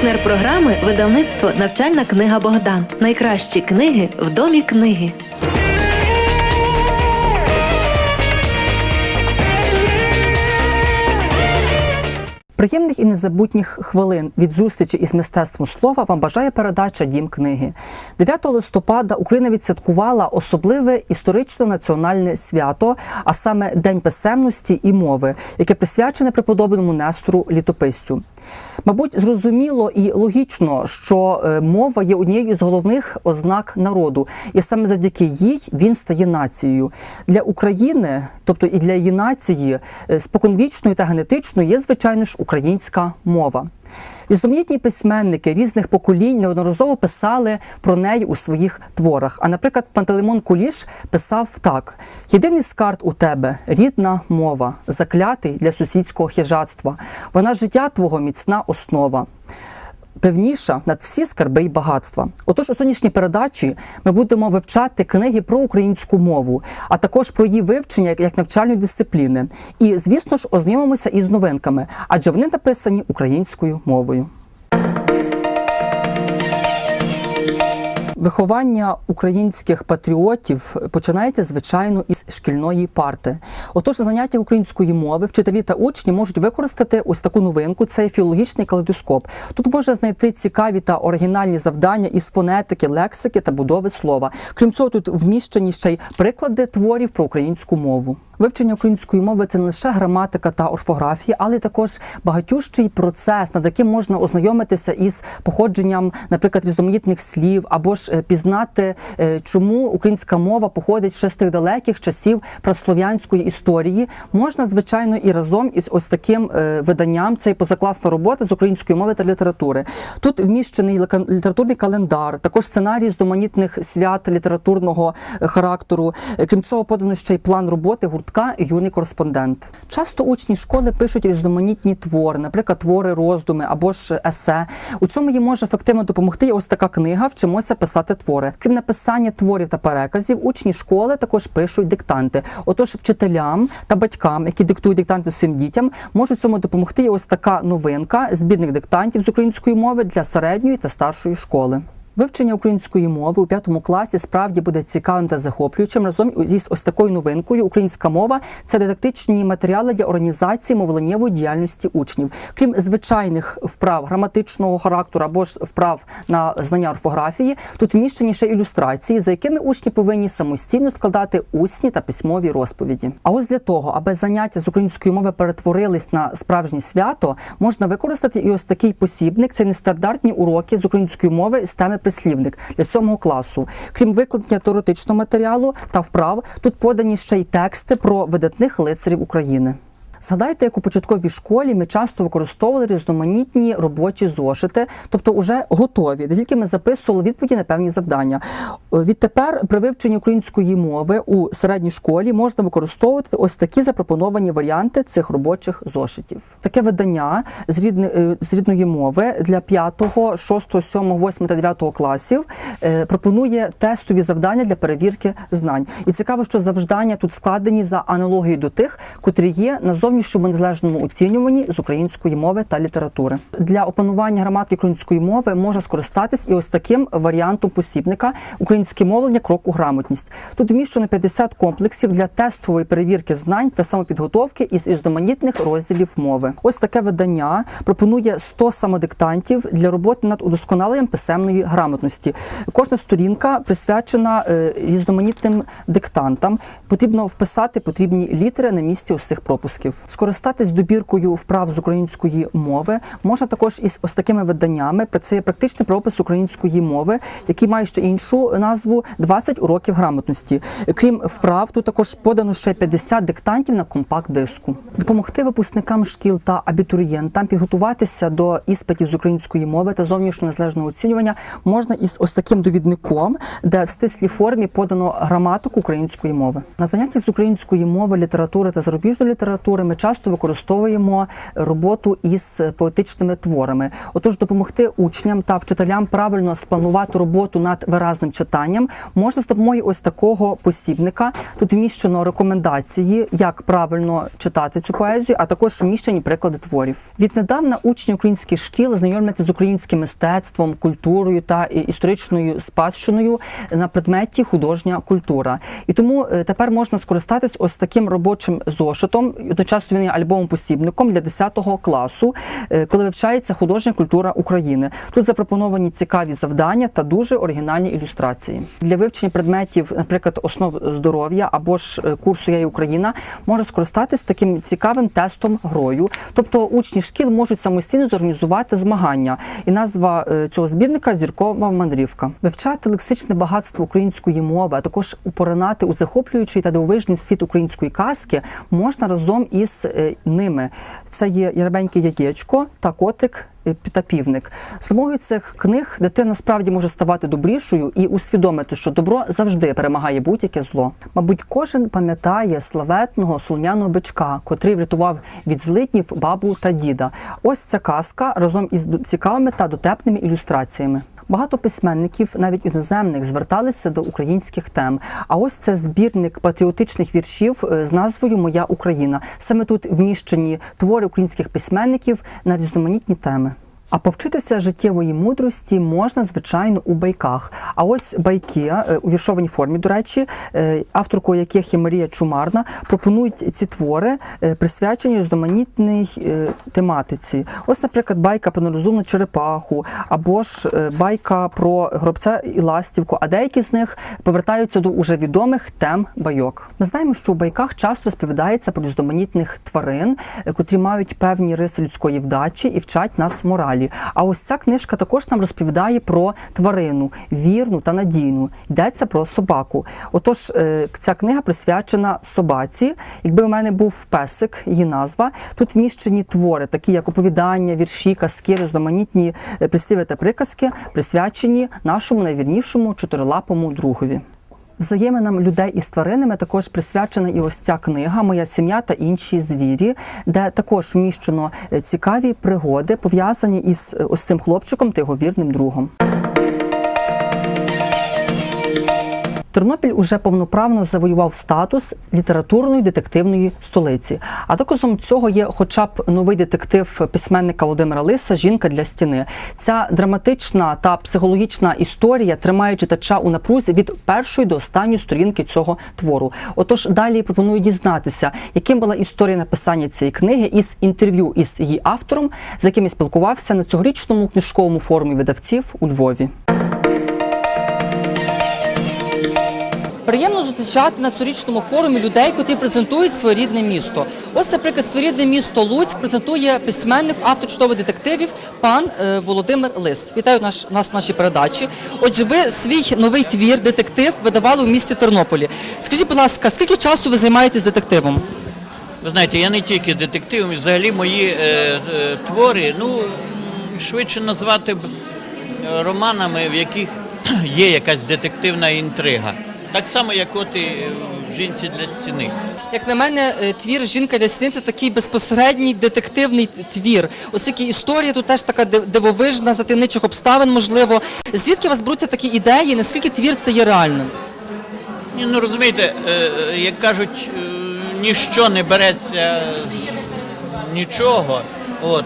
Партнер програми видавництво Навчальна книга Богдан. Найкращі книги в домі книги. Приємних і незабутніх хвилин від зустрічі із мистецтвом слова вам бажає передача Дім книги. 9 листопада Україна відсвяткувала особливе історично-національне свято, а саме День писемності і мови, яке присвячене преподобному Нестору літописцю. Мабуть, зрозуміло і логічно, що е, мова є однією з головних ознак народу, і саме завдяки їй він стає нацією для України, тобто і для її нації, е, споконвічною та генетичною є звичайно ж українська мова. Різноманітні письменники різних поколінь неодноразово писали про неї у своїх творах. А, наприклад, Пантелеймон Куліш писав так: єдиний скарб у тебе рідна мова, заклятий для сусідського хижатства. Вона життя твого міцна основа. Певніша над всі скарби й багатства. Отож, у сьогоднішній передачі ми будемо вивчати книги про українську мову, а також про її вивчення як навчальної дисципліни. І, звісно ж, ознайомимося із новинками, адже вони написані українською мовою. Виховання українських патріотів починається звичайно із шкільної парти. Отож, заняття української мови вчителі та учні можуть використати ось таку новинку. Це філологічний калейдоскоп. Тут можна знайти цікаві та оригінальні завдання із фонетики, лексики та будови слова. Крім цього, тут вміщені ще й приклади творів про українську мову. Вивчення української мови це не лише граматика та орфографія, але також багатющий процес, над яким можна ознайомитися із походженням, наприклад, різноманітних слів, або ж е, пізнати, е, чому українська мова походить ще з тих далеких часів праслов'янської історії. Можна, звичайно, і разом із ось таким е, виданням. Це позакласна робота з української мови та літератури. Тут вміщений літературний календар, також сценарій різноманітних свят літературного характеру. Крім цього, подано ще й план роботи гуртка Юний кореспондент. Часто учні школи пишуть різноманітні твори, наприклад, твори роздуми або ж есе. У цьому їм може ефективно допомогти ось така книга Вчимося писати твори. Крім написання творів та переказів, учні школи також пишуть диктанти. Отож, вчителям та батькам, які диктують диктанти своїм дітям, можуть цьому допомогти і ось така новинка збірних диктантів з української мови для середньої та старшої школи. Вивчення української мови у п'ятому класі справді буде цікавим та захоплюючим. Разом із ось такою новинкою українська мова це дидактичні матеріали для організації мовленнєвої діяльності учнів. Крім звичайних вправ граматичного характеру або ж вправ на знання орфографії, тут вміщені ще ілюстрації, за якими учні повинні самостійно складати усні та письмові розповіді. А ось для того, аби заняття з української мови перетворились на справжнє свято, можна використати і ось такий посібник. Це нестандартні уроки з української мови з теми прислівник для сьомого класу. Крім викладення теоретичного матеріалу та вправ, тут подані ще й тексти про видатних лицарів України. Згадайте, як у початковій школі ми часто використовували різноманітні робочі зошити, тобто вже готові, де тільки ми записували відповіді на певні завдання. Е, Відтепер при вивченні української мови у середній школі можна використовувати ось такі запропоновані варіанти цих робочих зошитів. Таке видання з, рідни, е, з рідної мови для 5, 6, 7, 8 та 9 класів е, пропонує тестові завдання для перевірки знань. І цікаво, що завдання тут складені за аналогією до тих, котрі є на зовнішньому незалежному оцінюванні з української мови та літератури. Для опанування граматики української мови можна скористатись і ось таким варіантом посібника українське мовлення крок у грамотність. Тут вміщено 50 комплексів для тестової перевірки знань та самопідготовки із різноманітних розділів мови. Ось таке видання пропонує 100 самодиктантів для роботи над удосконаленням писемної грамотності. Кожна сторінка присвячена е, різноманітним диктантам. Потрібно вписати потрібні літери на місці цих пропусків. Скористатись добіркою вправ з української мови можна також із ось такими виданнями. Це є практичний правопис української мови, який має ще іншу назву 20 уроків грамотності. Крім вправ, тут також подано ще 50 диктантів на компакт-диску. Допомогти випускникам шкіл та абітурієнтам підготуватися до іспитів з української мови та зовнішнього незалежного оцінювання можна із ось таким довідником, де в стислій формі подано граматику української мови. На заняттях з української мови, літератури та зарубіжної літератури ми часто використовуємо роботу із поетичними творами. Отож, допомогти учням та вчителям правильно спланувати роботу над виразним читанням можна з допомогою ось такого посібника. Тут вміщено рекомендації, як правильно читати цю поезію, а також вміщені приклади творів. Віднедавна учні українських шкіл знайомляться з українським мистецтвом, культурою та історичною спадщиною на предметі художня культура. І тому е, тепер можна скористатись ось таким робочим зошитом. Одночасно він є альбомом посібником для 10 класу, е, коли вивчається художня культура України. Тут запропоновані цікаві завдання та дуже оригінальні ілюстрації для вивчення предметів, наприклад, основ здоров'я або ж е, курсу «Я і Україна можна скористатись таким цікавим тестом грою. Тобто учні шкіл можуть самостійно зорганізувати змагання. І назва е, цього збірника зіркова мандрівка. Вивчати лексичне багатство української мови, а також упоринати у захоплюючий та дивовижний світ української казки можна разом із е, ними. Це є Ярабеньке яєчко та котик. Та півник з допомогою цих книг дитина справді може ставати добрішою і усвідомити, що добро завжди перемагає будь-яке зло. Мабуть, кожен пам'ятає славетного солом'яного бичка, котрий врятував від злиднів бабу та діда. Ось ця казка разом із цікавими та дотепними ілюстраціями. Багато письменників, навіть іноземних, зверталися до українських тем. А ось це збірник патріотичних віршів е, з назвою Моя Україна. Саме тут вміщені твори українських письменників на різноманітні теми. А повчитися життєвої мудрості можна, звичайно, у байках. А ось байки е, у віршованій формі, до речі, е, авторкою яких є Марія Чумарна, пропонують ці твори, е, присвячені різноманітній тематиці. Ось, наприклад, байка про нерозумну черепаху, або ж байка про гробця і ластівку. А деякі з них повертаються до уже відомих тем байок. Ми знаємо, що у байках часто розповідається про різноманітних тварин, котрі мають певні риси людської вдачі і вчать нас моралі. А ось ця книжка також нам розповідає про тварину вірну та надійну. Йдеться про собаку. Отож, е, ця книга присвячена собаці. Якби у мене був песик, її назва. Тут вміщені твори, такі як оповідання, вірші, казки, різноманітні е, прислів'я та приказки, присвячені нашому найвірнішому чотирилапому другові. Взаєминам людей із тваринами також присвячена і ось ця книга Моя сім'я та інші звірі, де також вміщено е, цікаві пригоди, пов'язані із е, ось цим хлопчиком та його вірним другом. Тернопіль уже повноправно завоював статус літературної детективної столиці. А доказом цього є, хоча б новий детектив письменника Володимира Лиса Жінка для стіни. Ця драматична та психологічна історія тримає читача у напрузі від першої до останньої сторінки цього твору. Отож, далі пропоную дізнатися, яким була історія написання цієї книги із інтерв'ю із її автором, з яким я спілкувався на цьогорічному книжковому форумі видавців у Львові. Приємно зустрічати на цьогорічному форумі людей, які презентують своє рідне місто. Ось, наприклад, своє рідне місто Луцьк презентує письменник, автор чудових детективів, пан е, Володимир Лис. Вітаю наш, нас в нашій передачі. Отже, ви свій новий твір, детектив, видавали у місті Тернополі. Скажіть, будь ласка, скільки часу ви займаєтесь детективом? Ви знаєте, я не тільки детектив, і взагалі мої е, е, твори, ну швидше назвати б е, романами, в яких є якась детективна інтрига. Так само, як от і в жінці для стіни. Як на мене, е, твір Жінка для стіни це такий безпосередній детективний твір. Оскільки історія тут теж така дивовижна, за таємничих обставин, можливо. Звідки у вас беруться такі ідеї? Наскільки твір це є реальним? Ні, ну розумієте, е, е, як кажуть, е, ніщо не береться з нічого. От.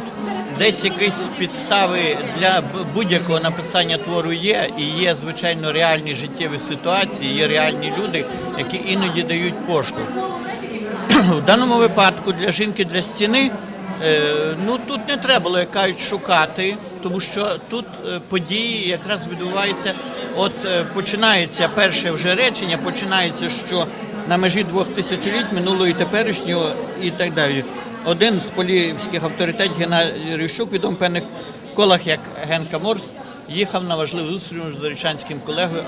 Десь якісь підстави для будь-якого написання твору є, і є, звичайно, реальні життєві ситуації, є реальні люди, які іноді дають поштовх. У даному випадку для жінки для стіни, е, ну тут не треба було, як кажуть, шукати, тому що тут е, події якраз відбуваються. От е, починається перше вже речення, починається, що на межі двох тисячоліть минулого і теперішнього і так далі. Один з полівських авторитетів Геннадій Рющук, відомий певних колах як Генка Морс, їхав на важливу зустріч з дорічанським колегою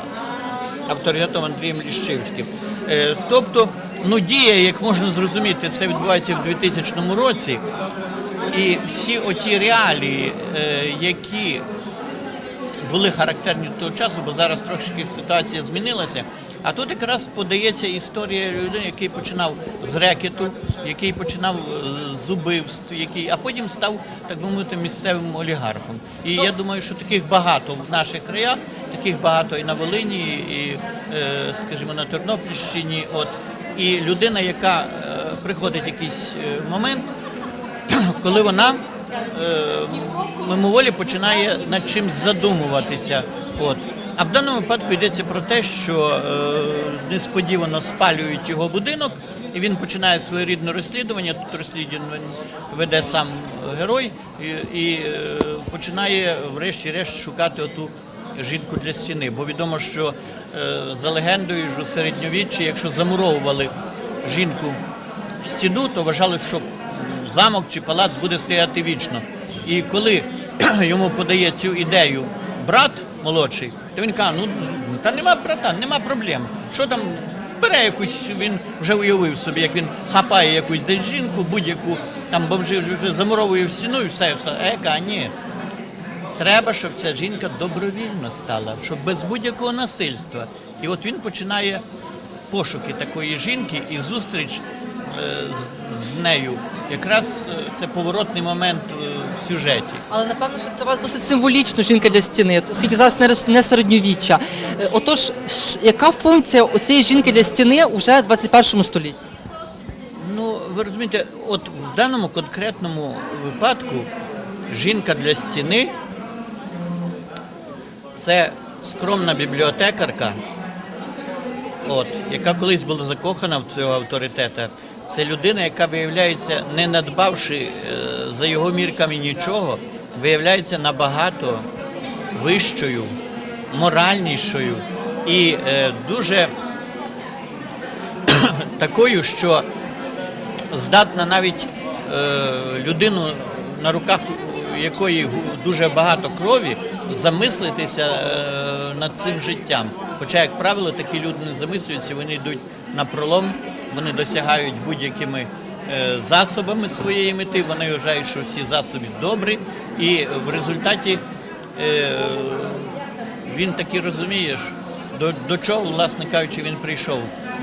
авторитетом Андрієм Ліщивським. Е, Тобто, ну дія, як можна зрозуміти, це відбувається в 2000 році, і всі оті реалії, е, які були характерні того часу, бо зараз трошки ситуація змінилася, А тут якраз подається історія людини, який починав з рекету, який починав е, з убивств, який, а потім став, так би мовити, місцевим олігархом. І я думаю, що таких багато в наших краях, таких багато і на Волині, і, е, скажімо, на Тернопільщині. От. І людина, яка е, приходить якийсь е, момент, коли вона мимоволі починає над чимсь задумуватися. От. А в даному випадку йдеться про те, що е, несподівано спалюють його будинок, і він починає своєрідне розслідування. Тут розслідування веде сам герой і, і е, починає, врешті-решт, шукати оту жінку для стіни. Бо відомо, що е, за легендою ж у середньовіччі, якщо замуровували жінку в стіну, то вважали, що замок чи палац буде стояти вічно. І коли йому подає цю ідею брат молодший, то він каже, ну та нема брата, нема проблем. Що там бере якусь, він вже уявив собі, як він хапає якусь десь жінку, будь-яку там бомжи вже замуровує в стіну і все, все. Е, каже, ні. Треба, щоб ця жінка добровільно стала, щоб без будь-якого насильства. І от він починає пошуки такої жінки і зустріч е, з, з нею. Якраз е, це поворотний момент е, в сюжеті. Але напевно, що це у вас досить символічно жінка для стіни, оскільки зараз не середньовіччя. Е, Отож, яка функція у цієї жінки для стіни уже в 21 столітті? Ну, ви розумієте, от в даному конкретному випадку жінка для стіни це скромна бібліотекарка, от, яка колись була закохана в цього авторитета. Це людина, яка виявляється, не надбавши е, за його мірками нічого, виявляється набагато вищою, моральнішою і е, дуже такою, що здатна навіть е, людину, на руках якої дуже багато крові, замислитися над цим життям. Хоча, як правило, такі люди не замислюються, вони йдуть на пролом, вони досягають будь-якими е, засобами своєї мети, вони вважають, що ці засоби добрі, і в результаті е, він таки розуміє, до, до чого, власне кажучи, він прийшов,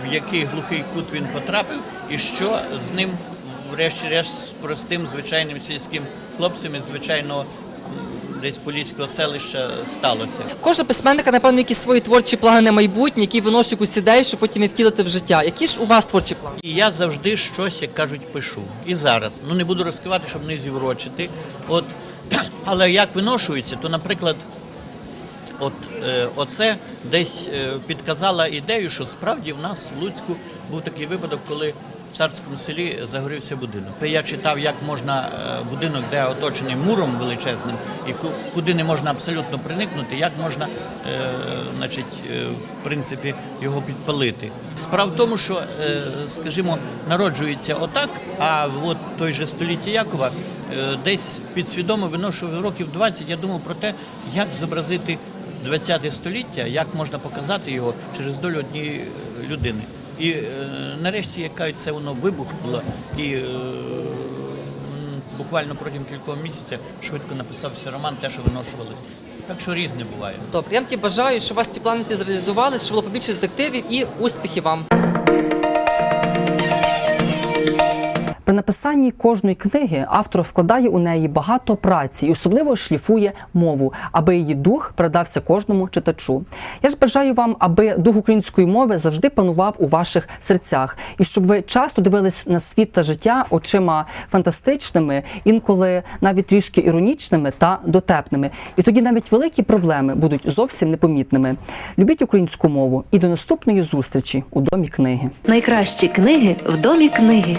в який глухий кут він потрапив, і що з ним, врешті-решт, з простим звичайним сільським хлопцем із звичайного десь поліського селища сталося. Кожна письменника, напевно, якісь свої творчі плани на майбутнє, які виносять якусь ідею, щоб потім і втілити в життя. Які ж у вас творчі плани? І я завжди щось, як кажуть, пишу. І зараз. Ну не буду розкривати, щоб не зіврочити. От, але як виношується, то, наприклад, от е, оце десь е, підказала ідею, що справді в нас в Луцьку був такий випадок, коли в царському селі загорівся будинок. Я читав, як можна е, будинок, де оточений муром величезним, і ку- куди не можна абсолютно проникнути, як можна, е, значить, е, в принципі, його підпалити. Справа в тому, що, скажімо, народжується отак, а от той же століття Якова десь підсвідомо виношував років 20, я думав про те, як зобразити 20 століття, як можна показати його через долю однієї людини. І е, нарешті, як кажуть, це воно вибухнуло і е, буквально протягом кількох місяців швидко написався роман, те, що виношувалось. Так що різне буває. Добре, я вам бажаю, щоб у вас ці плани зреалізувалися, щоб було побільше детективів і успіхів вам. Написанні кожної книги автор вкладає у неї багато праці і особливо шліфує мову, аби її дух передався кожному читачу. Я ж бажаю вам, аби дух української мови завжди панував у ваших серцях, і щоб ви часто дивились на світ та життя очима фантастичними, інколи навіть трішки іронічними та дотепними. І тоді навіть великі проблеми будуть зовсім непомітними. Любіть українську мову і до наступної зустрічі у домі книги. Найкращі книги в домі книги.